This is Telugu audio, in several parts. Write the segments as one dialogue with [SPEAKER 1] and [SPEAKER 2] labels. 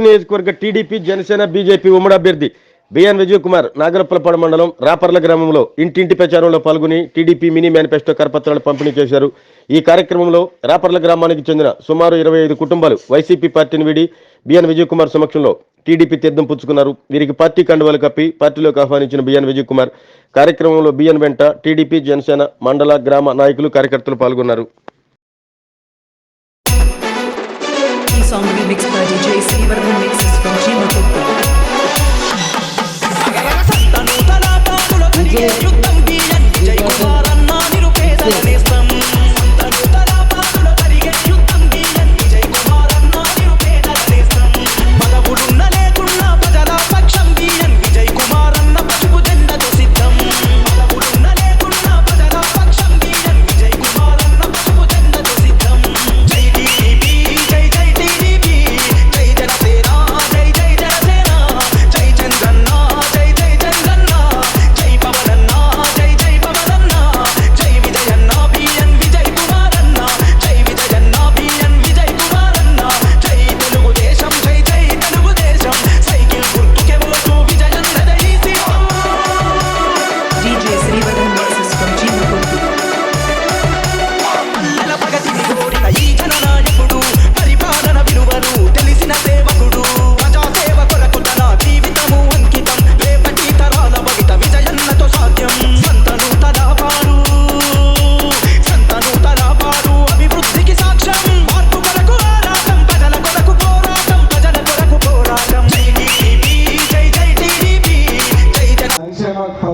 [SPEAKER 1] నియోజకవర్గ టీడీపీ జనసేన బీజేపీ ఉమ్మడి అభ్యర్థి బిఎన్ విజయ్ కుమార్ నాగరప్పలపాడు మండలం రాపర్ల గ్రామంలో ఇంటింటి ప్రచారంలో పాల్గొని టీడీపీ మినీ మేనిఫెస్టో కరపత్రాలు పంపిణీ చేశారు. ఈ కార్యక్రమంలో రాపర్ల గ్రామానికి చెందిన సుమారు ఇరవై ఐదు కుటుంబాలు వైసీపీ పార్టీని వీడి బిఎన్ విజయ్ కుమార్ సమక్షంలో టీడీపీ తీర్థం పుచ్చుకున్నారు. వీరికి పార్టీ కండువాలు కప్పి పార్టీలోకి ఆహ్వానించిన బిఎన్ విజయ్ కుమార్ కార్యక్రమంలో బిఎన్ వెంట టీడీపీ జనసేన మండల గ్రామ నాయకులు కార్యకర్తలు పాల్గొన్నారు.
[SPEAKER 2] ఈ song remix by DJ Srivardhan mixes from Jima Kupta.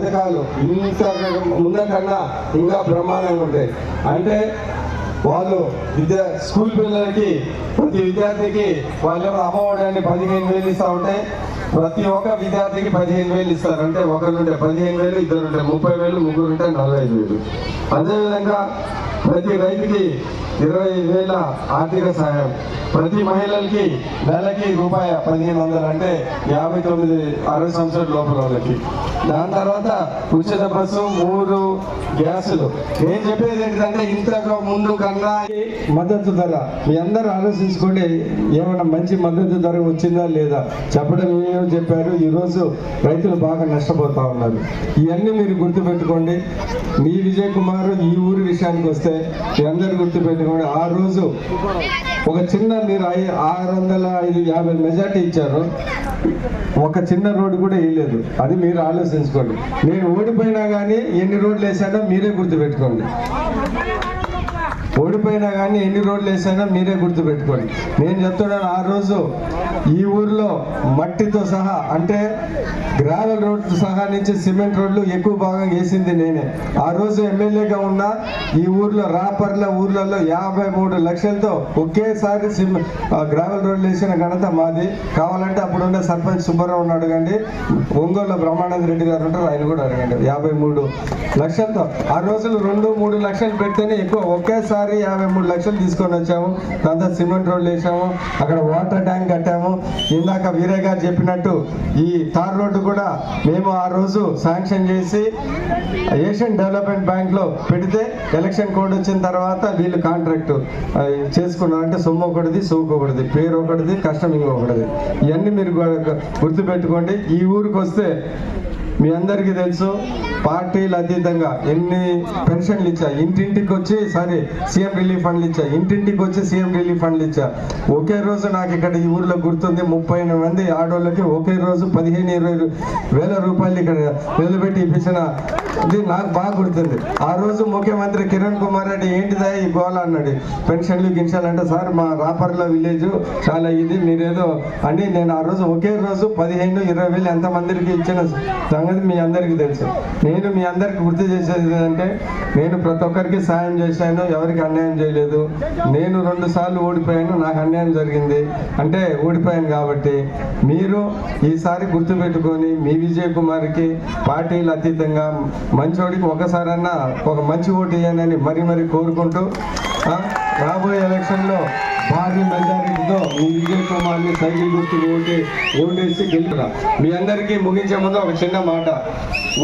[SPEAKER 3] సంక్షేమ పథకాలు ముందకన్నా ఇంకా బ్రహ్మాండంగా ఉంటాయి. అంటే వాళ్ళు విద్యా స్కూల్ పిల్లలకి ప్రతి విద్యార్థికి వాళ్ళు అమ్మఒడని పదిహేను వేలు ఇస్తూ ఉంటే ప్రతి ఒక్క విద్యార్థికి పదిహేను వేలు ఇస్తారు. అంటే ఒకరుంటే పదిహేను వేలు ఇద్దరు ఉంటే ముప్పై వేలు ముగ్గురు ఉంటే నలభై ఐదు వేలు. అదేవిధంగా ప్రతి రైతుకి ఇరవై వేల ఆర్థిక సాయం ప్రతి మహిళలకి నెలకి రూపాయి పదిహేను వందలు అంటే యాభై తొమ్మిది అరవై సంవత్సరాల లోపల వాళ్ళకి. దాని తర్వాత ఉచిత బస్సు మూడు గ్యాసులు. నేను చెప్పేది ఏంటంటే ఇంతకు ముందు కన్నా మద్దతు ధర. మీ అందరూ ఆలోచించుకోండి ఏమైనా మంచి మద్దతు ధర వచ్చిందా లేదా? చెప్పడం ఏమో చెప్పారు. ఈరోజు రైతులు బాగా నష్టపోతా ఉన్నారు. ఇవన్నీ మీరు గుర్తుపెట్టుకోండి. మీ విజయ్ కుమార్ ఈ ఊరి విషయానికి వస్తే మీ అందరు గుర్తుపెట్టుకోండి ఆ రోజు ఒక చిన్న మీరు ఆరు వందల ఐదు యాభై మెజార్టీ ఇచ్చారు. ఒక చిన్న రోడ్డు కూడా వేయలేదు. అది మీరు ఆలోచించుకోండి. నేను ఓడిపోయినా కానీ ఎన్ని రోడ్లు వేసానో మీరే గుర్తుపెట్టుకోండి. ఓడిపోయినా కానీ ఎన్ని రోడ్లు వేసానో మీరే గుర్తుపెట్టుకోండి. నేను చెప్తున్నాను ఆ రోజు ఈ ఊర్లో మట్టితో సహా అంటే గ్రావెల్ రోడ్ సహా నుంచి సిమెంట్ రోడ్లు ఎక్కువ భాగం వేసింది నేనే. ఆ రోజు ఎమ్మెల్యేగా ఉన్న ఈ ఊర్లో రాపర్ల ఊర్లలో యాభై మూడు లక్షలతో ఒకేసారి గ్రావెల్ రోడ్లు వేసిన ఘనత మాది. కావాలంటే అప్పుడున్న సర్పంచ్ సుబ్బారావు ఉన్నాడు అడగండి. ఒంగోలు బ్రహ్మానంద రెడ్డి గారు ఉంటారు ఆయన కూడా అడగండి. యాభై మూడు లక్షలతో. ఆ రోజులు రెండు మూడు లక్షలు పెడితేనే ఎక్కువ ఒకేసారి యాభై మూడు లక్షలు తీసుకొని వచ్చాము. దాంతో సిమెంట్ రోడ్లు వేసాము. అక్కడ వాటర్ ట్యాంక్ కట్టాము. ఇందాక వీరే గారు చెప్పినట్టు ఈ తార్ రోడ్డు కూడా మేము ఆ రోజు శాంక్షన్ చేసి ఏషియన్ డెవలప్మెంట్ బ్యాంక్లో పెడితే ఎలక్షన్ కోడ్ వచ్చిన తర్వాత వీళ్ళు కాంట్రాక్ట్ చేసుకున్నారు. అంటే సొమ్ము ఒకటిది సోకు ఒకటిది పేరు ఒకటిది కష్టం ఇంకొకటిది. ఇవన్నీ మీరు గుర్తుపెట్టుకోండి. ఈ ఊరికి వస్తే మీ అందరికీ తెలుసు పార్టీలు అతీతంగా ఎన్ని పెన్షన్లు ఇచ్చా? ఇంటింటికి వచ్చి సారీ సీఎం రిలీఫ్ ఫండ్లు ఇచ్చా? ఇంటింటికి వచ్చి సీఎం రిలీఫ్ ఫండ్లు ఇచ్చా? ఒకే రోజు నాకు ఇక్కడ ఈ ఊర్లో గుర్తుంది ముప్పై మంది ఆడోళ్ళకి ఒకే రోజు పదిహేను ఇరవై వేల రూపాయలు ఇక్కడ నిలబెట్టి ఇప్పించిన. ఇది నాకు బాగా గుర్తుంది. ఆ రోజు ముఖ్యమంత్రి కిరణ్ కుమార్ రెడ్డి ఏంటిదా ఈ గోల? అన్నాడు. పెన్షన్లు గించాలంటే సార్ మా రాపర్ల విలేజ్ చాలా ఇది మీరేదో అని నేను ఆ రోజు ఒకే రోజు పదిహేను ఇరవై వేలు ఎంతమందికి ఇచ్చిన సంగతి మీ అందరికీ తెలుసు. నేను మీ అందరికి గుర్తు చేసేది ఏంటంటే నేను ప్రతి ఒక్కరికి సాయం చేశాను ఎవరికి అన్యాయం చేయలేదు. నేను రెండు సార్లు ఓడిపోయాను నాకు అన్యాయం జరిగింది. అంటే ఓడిపోయాను కాబట్టి మీరు ఈసారి గుర్తుపెట్టుకొని మీ విజయ్ కుమార్కి పార్టీలు అతీతంగా మంచోడికి ఒకసారన్నా ఒక మంచి ఓటు వేయనని మరీ మరీ కోరుకుంటూ రాబోయే ఎలక్షన్లో భారీ మెజారిటీతో మీ విజయ్ కుమార్ని సైకిల్ గుర్తు ఓటి ఓటేసి గెలుపురా. మీ అందరికీ ముగించే ముందు ఒక చిన్న మాట.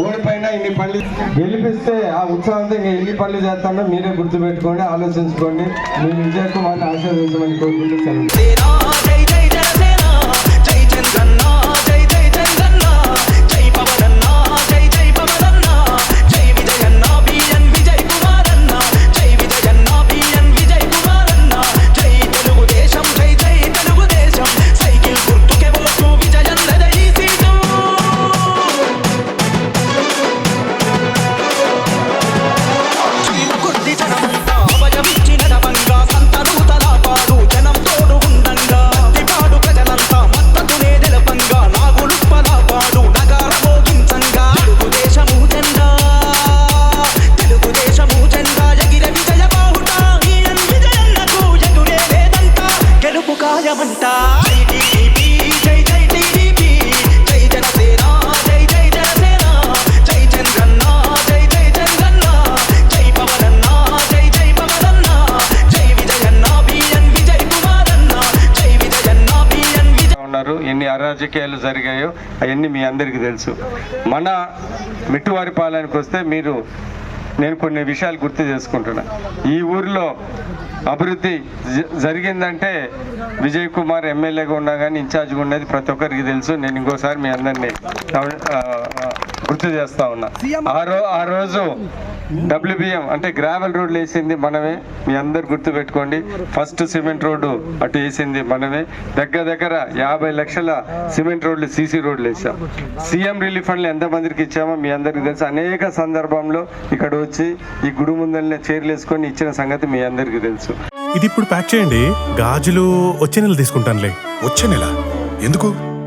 [SPEAKER 3] ఓడిపైన ఇన్ని పళ్ళు గెలిపిస్తే ఆ ఉత్సాహంతో ఇంకా ఎన్ని పళ్ళు చేస్తానో మీరే గుర్తుపెట్టుకోండి ఆలోచించుకోండి. మీ విజయ్ కుమార్ని ఆశీర్వదించమని కోరుకుంటూ ఉన్నారు. ఎన్ని అరాజకీయాలు జరిగాయో అవన్నీ మీ అందరికీ తెలుసు. మన మిట్టువారిపాలెనికి వస్తే మీరు నేను కొన్ని విషయాలు గుర్తు చేసుకుంటున్నా. ఈ ఊరిలో అభివృద్ధి జ- జరిగిందంటే విజయ్ కుమార్ ఎమ్మెల్యేగా ఉన్నా కానీ ఇన్ఛార్జ్గా ఉన్నది ప్రతి ఒక్కరికి తెలుసు. నేను ఇంకోసారి మీ అందరినీ గుర్తు చేస్తా ఉన్నా. ఆ రో ఆ రోజు డబ్ల్యూబిఎం అంటే గ్రావెల్ రోడ్లు వేసింది మనమే. మీ అందరు గుర్తు పెట్టుకోండి ఫస్ట్ సిమెంట్ రోడ్డు అటు వేసింది మనమే. దగ్గర దగ్గర యాభై లక్షల సిమెంట్ రోడ్లు సీసీ రోడ్లు వేసాం. సీఎం రిలీఫ్ ఫండ్లు ఎంతమందికి ఇచ్చామో మీ అందరికీ తెలుసు. అనేక సందర్భంలో ఇక్కడ వచ్చి ఈ గుడి ముందరనే చేర్లేసుకొని ఇచ్చిన సంగతి మీ అందరికీ తెలుసు.
[SPEAKER 4] ఇది ఇప్పుడు ప్యాక్ చేయండి. గాజులు వచ్చే నెల తీసుకుంటానులే.
[SPEAKER 5] వచ్చే నెల? ఎందుకు?